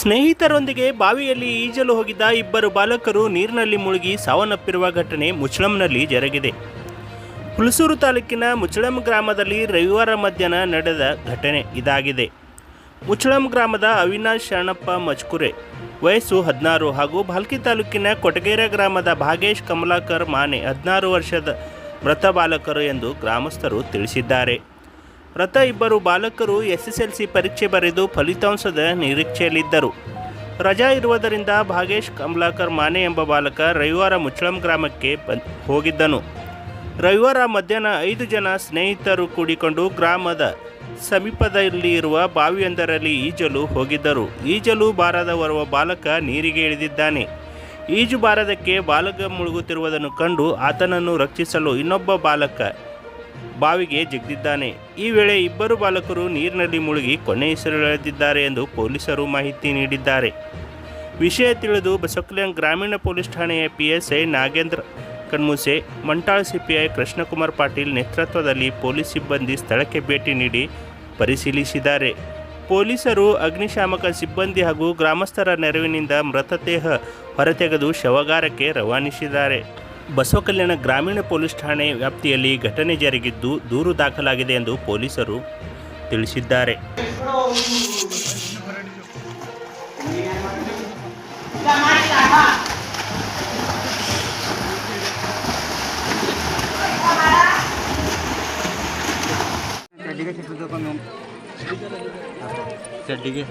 ಸ್ನೇಹಿತರೊಂದಿಗೆ ಬಾವಿಯಲ್ಲಿ ಈಜಲು ಹೋಗಿದ್ದ ಇಬ್ಬರು ಬಾಲಕರು ನೀರಿನಲ್ಲಿ ಮುಳುಗಿ ಸಾವನ್ನಪ್ಪಿರುವ ಘಟನೆ ಮುಚ್ಚಳಂನಲ್ಲಿ ಜರುಗಿದೆ. ಹುಲಸೂರು ತಾಲೂಕಿನ ಮುಚ್ಚಳಂ ಗ್ರಾಮದಲ್ಲಿ ರವಿವಾರ ಮಧ್ಯಾಹ್ನ ನಡೆದ ಘಟನೆ ಇದಾಗಿದೆ. ಮುಚ್ಚಳಂ ಗ್ರಾಮದ ಅವಿನಾಶ್ ಶರಣಪ್ಪ ಮಚ್ಕುರೆ ವಯಸ್ಸು ಹದಿನಾರು ಹಾಗೂ ಭಾಲ್ಕಿ ತಾಲೂಕಿನ ಕೊಟಗೇರ ಗ್ರಾಮದ ಭಾಗೇಶ್ ಕಮಲಾಕರ್ ಮಾನೆ ಹದಿನಾರು ವರ್ಷದ ಮೃತ ಬಾಲಕರು ಎಂದು ಗ್ರಾಮಸ್ಥರು ತಿಳಿಸಿದ್ದಾರೆ. ಮೃತ ಇಬ್ಬರು ಬಾಲಕರು ಎಸ್ಎಸ್ಎಲ್ಸಿ ಪರೀಕ್ಷೆ ಬರೆದು ಫಲಿತಾಂಶದ ನಿರೀಕ್ಷೆಯಲ್ಲಿದ್ದರು. ರಜಾ ಇರುವುದರಿಂದ ಭಾಗೇಶ್ ಕಮಲಾಕರ್ ಮಾನೆ ಎಂಬ ಬಾಲಕ ರವಿವಾರ ಮುಚ್ಚಳಂ ಗ್ರಾಮಕ್ಕೆ ಹೋಗಿದ್ದನು. ರವಿವಾರ ಮಧ್ಯಾಹ್ನ ಐದು ಜನ ಸ್ನೇಹಿತರು ಕೂಡಿಕೊಂಡು ಗ್ರಾಮದ ಸಮೀಪದಲ್ಲಿ ಇರುವ ಬಾವಿಯೊಂದರಲ್ಲಿ ಈಜಲು ಹೋಗಿದ್ದರು. ಈಜಲು ಬಾರದ ಓರ್ವ ಬಾಲಕ ನೀರಿಗೆ ಇಳಿದಿದ್ದಾನೆ. ಈಜು ಬಾರದಕ್ಕೆ ಬಾಲಕ ಮುಳುಗುತ್ತಿರುವುದನ್ನು ಕಂಡು ಆತನನ್ನು ರಕ್ಷಿಸಲು ಇನ್ನೊಬ್ಬ ಬಾಲಕ ಬಾವಿಗೆ ಜಿಗಿದಿದ್ದಾನೆ. ಈ ವೇಳೆ ಇಬ್ಬರು ಬಾಲಕರು ನೀರಿನಲ್ಲಿ ಮುಳುಗಿ ಕೊನೆಯುಸಿರೆಳೆದಿದ್ದಾರೆ ಎಂದು ಪೊಲೀಸರು ಮಾಹಿತಿ ನೀಡಿದ್ದಾರೆ. ವಿಷಯ ತಿಳಿದು ಬಸವಕಲ್ಯಾಣ ಗ್ರಾಮೀಣ ಪೊಲೀಸ್ ಠಾಣೆಯ ಪಿಎಸ್ಐ ನಾಗೇಂದ್ರ ಕಣ್ಮೂಸೆ, ಮಂಟಾಳ್ ಸಿಪಿಐ ಕೃಷ್ಣಕುಮಾರ್ ಪಾಟೀಲ್ ನೇತೃತ್ವದಲ್ಲಿ ಪೊಲೀಸ್ ಸಿಬ್ಬಂದಿ ಸ್ಥಳಕ್ಕೆ ಭೇಟಿ ನೀಡಿ ಪರಿಶೀಲಿಸಿದ್ದಾರೆ. ಪೊಲೀಸರು ಅಗ್ನಿಶಾಮಕ ಸಿಬ್ಬಂದಿ ಹಾಗೂ ಗ್ರಾಮಸ್ಥರ ನೆರವಿನಿಂದ ಮೃತದೇಹ ಹೊರತೆಗೆದು ಶವಗಾರಕ್ಕೆ ರವಾನಿಸಿದ್ದಾರೆ. ಬಸವಕಲ್ಯಾಣ ಗ್ರಾಮೀಣ ಪೊಲೀಸ್ ಠಾಣೆ ವ್ಯಾಪ್ತಿಯಲ್ಲಿ ಘಟನೆ ಜರುಗಿದ್ದು ದೂರು ದಾಖಲಾಗಿದೆ ಎಂದು ಪೊಲೀಸರು ತಿಳಿಸಿದ್ದಾರೆ. ಚಡ್ಡಿಗೆ